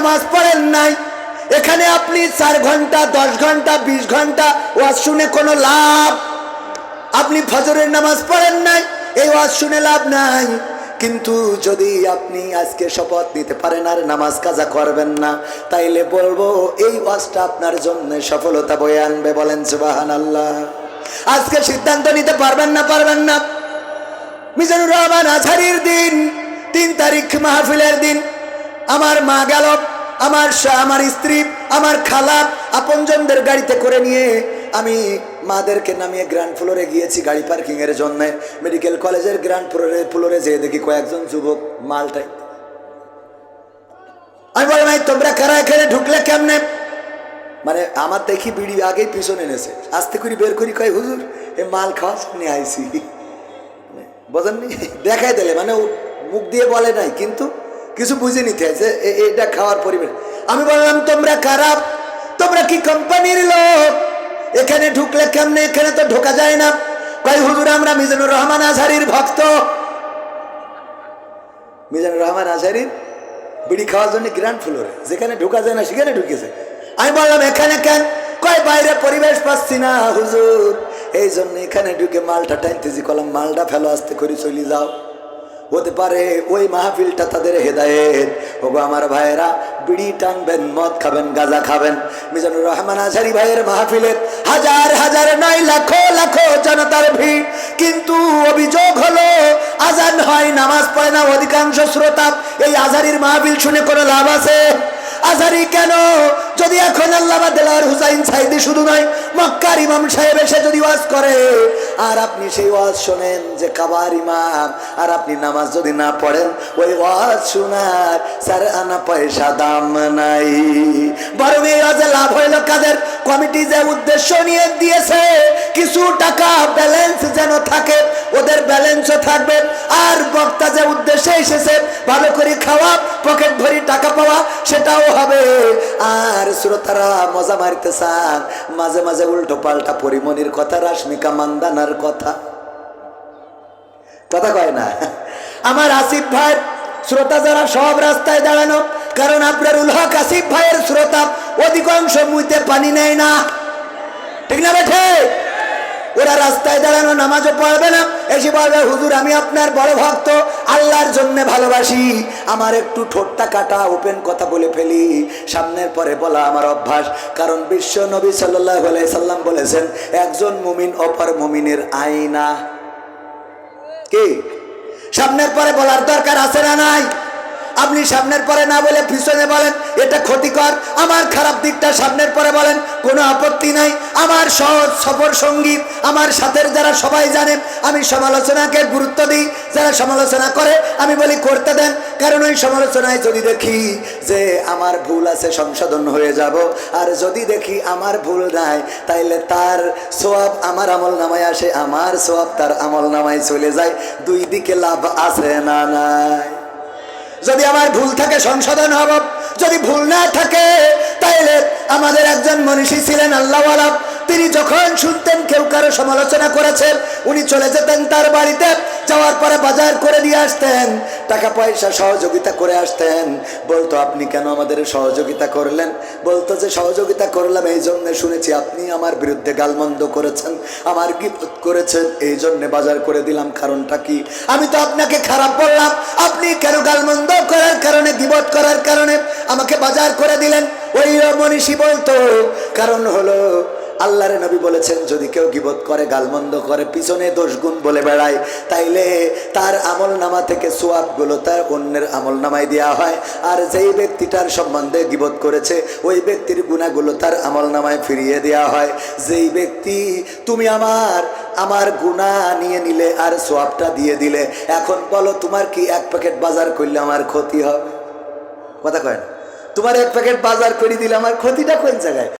নামাজ পড়েন নাই। এখানে আপনি চার ঘণ্টা, দশ ঘণ্টা, বিশ ঘণ্টা ওয়াজ শুনে কোনো লাভ? আপনি ফজরের নামাজ পড়েন নাই, এই ওয়াজ শুনে লাভ নাই। কিন্তু যদি আপনি আজকে শপথ নিতে পারেন আর নামাজ কাজা করবেন না, তাইলে বলব এই ওয়াজটা আপনার জন্য সফলতা বয়ে আনবে বলেন সুবাহান আল্লাহ আজকে সিদ্ধান্ত নিতে পারবেন না পারবেন না। মিজানুর রহমান আছারির দিন, তিন তারিখ মাহফিলের দিন। আমার মা গেল আমার আমার স্ত্রী, আমার খালা আপনজনদের গাড়িতে করে নিয়ে আমি মাদেরকে নামিয়ে গ্র্যান্ড ফ্লোরে গিয়েছি গাড়ি পার্কিং এর জন্য। মেডিকেল কলেজের গ্র্যান্ড ফ্লোরে ফ্লোরে যেয়ে দেখি কয়েকজন যুবক মালটাই আমি বললাম ভাই, তোমরা কারা এখানে ঢুকলে কেমনে? মানে আমার দেখি বিড়ি আগেই পিছনে এনেছে আস্তে করে বের করি কয়, হুজুর, এ মাল খাওয়া সামনে আইসি বোঝেননি? দেখাই দিলে মানে মুখ দিয়ে বলে নাই, কিন্তু কিছু বুঝে নিতে যে এটা খাওয়ার পরিবেশ। আমি বললাম, তোমরা খারাপ? তোমরা কি কোম্পানির লোক? এখানে ঢুকলে কেমনে? এখানে তো ঢোকা যায় না। কয়, হুজুর, আমরা মিজানুর রহমান আজহারির ভক্ত। মিজানুর রহমান আজহারির বিড়ি খাওয়ার জন্য গ্র্যান্ড ফ্লোরে যেখানে ঢোকা যায় না, সেখানে ঢুকেছে। আমি বললাম, এখানে কেন? কয়, বাইরে পরিবেশ পাচ্ছি না, হুজুর। এই জন্য এখানে ঢুকে মালটা টাইনতেছি কলাম, মালটা ফেলো, আসতে করে চলে যাও। হতে পারে ওই মাহফিলটা তাদের হেদায়েত। ওগো আমার ভাইয়েরা, বিড়ি টানবেন, মদ খাবেন, গাঁজা খাবেন। মিজানুর রহমান আজারি ভাইয়ের মাহফিলের হাজার হাজার নয় লাখো লাখো জনতার ভিড়। কিন্তু অভিযোগ হলো, আজান হয়, নামাজ পড়ে না, অধিকাংশ শ্রোতা এই আজারির মাহফিল শুনে কোনো লাভ আছে? আজারি কেন যদি এখন আল্লামা দেলার হুসাইন সাইদি শুধু নয়, মক্কার ইমাম সাহেব এসে যদি ওয়াজ করে, আর আপনি সেই ওয়াজ শোনেন যে কাবার ইমাম, আর আপনি নামাজ যদি না পড়েন, ওই ওয়াজ শোনার স্যার আনা পয়সা দাম নাই। বরং এই ওয়াজে লাভ হইল কাদের? কমিটি যে উদ্দেশ্য নিয়ে দিয়েছে, কিছু টাকা ব্যালেন্স যেন থাকে, ওদের ব্যালেন্সও থাকবে। আর বক্তা যে উদ্দেশ্যে এসেছে, ভালো করে খাওয়া, পকেট ভরি টাকা পাওয়া, সেটাও হবে। আর শ্রোতারা মজা মারতে চান মাঝে মাঝে উল্টো পাল্টা পরিমনির কথা, রাশ্মিকা মান্দানার কথা। কথা কয় না? আমার আসিফ ভাই, শ্রোতা যারা সব রাস্তায় দাঁড়ানো, কারণ আপনার উলহক আসিফ ভাইয়ের শ্রোতা, অধিকাংশ মুইতে পানি নেয় না। ঠিক না বেঠে? ওরা রাস্তায় দাঁড়ানো নামাজও পড়বে না। এসে বলবে, হুজুর, আমি আপনার বড় ভক্ত। আল্লাহর জন্য ভালোবাসি। আমার একটু ঠোঁটটা কাটা, ওপেন কথা বলে ফেলি। সামনের পরে বলা আমার অভ্যাস। কারণ বিশ্ব নবী সাল্লাহ সাল্লাম বলেছেন, একজন মুমিন অপর মুমিনের আইনা কি? সামনের পরে বলার দরকার আছে না নাই? আপনি সামনের পরে না বলে পিছনে বলেন, এটা ক্ষতিকর। আমার খারাপ দিকটা সামনের পরে বলেন, কোনো আপত্তি নাই। আমার সহজ সফর সঙ্গী আমার সাথের যারা সবাই জানে, আমি সমালোচনাকে গুরুত্ব দিই। যারা সমালোচনা করে, আমি বলি করতে দেন। কারণ ওই সমালোচনায় যদি দেখি যে আমার ভুল আছে, সংশোধন হয়ে যাব। আর যদি দেখি আমার ভুল নাই, তাইলে তার সোয়াব আমার আমল নামায় আসে। আমার সোয়াব তার আমল নামায় চলে যায়। দুই দিকে লাভ আছে না নাই? যদি আমার ভুল থাকে সংশোধন হব। যদি ভুল না থাকে, তাইলে আমাদের একজন মনীষী ছিলেন আল্লাহওয়ালা তিনি যখন শুনতেন, কেউ কারও সমালোচনা করেছেন, উনি চলে যেতেন তার বাড়িতে। যাওয়ার পরে বাজার করে দিয়ে আসতেন। টাকা পয়সা সহযোগিতা করে আসতেন। বলতো, আপনি কেন আমাদের সহযোগিতা করলেন? বলতো যে, সহযোগিতা করলাম এই জন্য শুনেছি আপনি আমার বিরুদ্ধে গালমন্দ করেছেন, আমার গিফট করেছেন, এই জন্য বাজার করে দিলাম, কারণটা কি? আমি তো আপনাকে খারাপ বললাম। আপনি কেন গালমন্দ করার কারণে বিপদ করার কারণে আমাকে বাজার করে দিলেন? ওই মনীষী বলতো, কারণ হলো আল্লাহরে নবী বলেছেন, যদি কেউ গিবত করে, গালমন্দ করে, পিছনে দোষ গুণ বলে বেড়ায়, তাইলে তার আমল নামা থেকে সোয়াবগুলো তার অন্যের আমল নামায় দেওয়া হয়। আর যেই ব্যক্তিটার সম্বন্ধে গিবত করেছে, ওই ব্যক্তির গুণাগুলো তার আমল নামায় ফিরিয়ে দেওয়া হয়। যেই ব্যক্তি, তুমি আমার আমার গুণা নিয়ে নিলে আর সোয়াবটা দিয়ে দিলে, এখন বলো তোমার কি এক প্যাকেট বাজার করলে আমার ক্ষতি হবে? কথা কয় তোমার এক প্যাকেট বাজার করে দিলে আমার ক্ষতিটা কোন জায়গায়?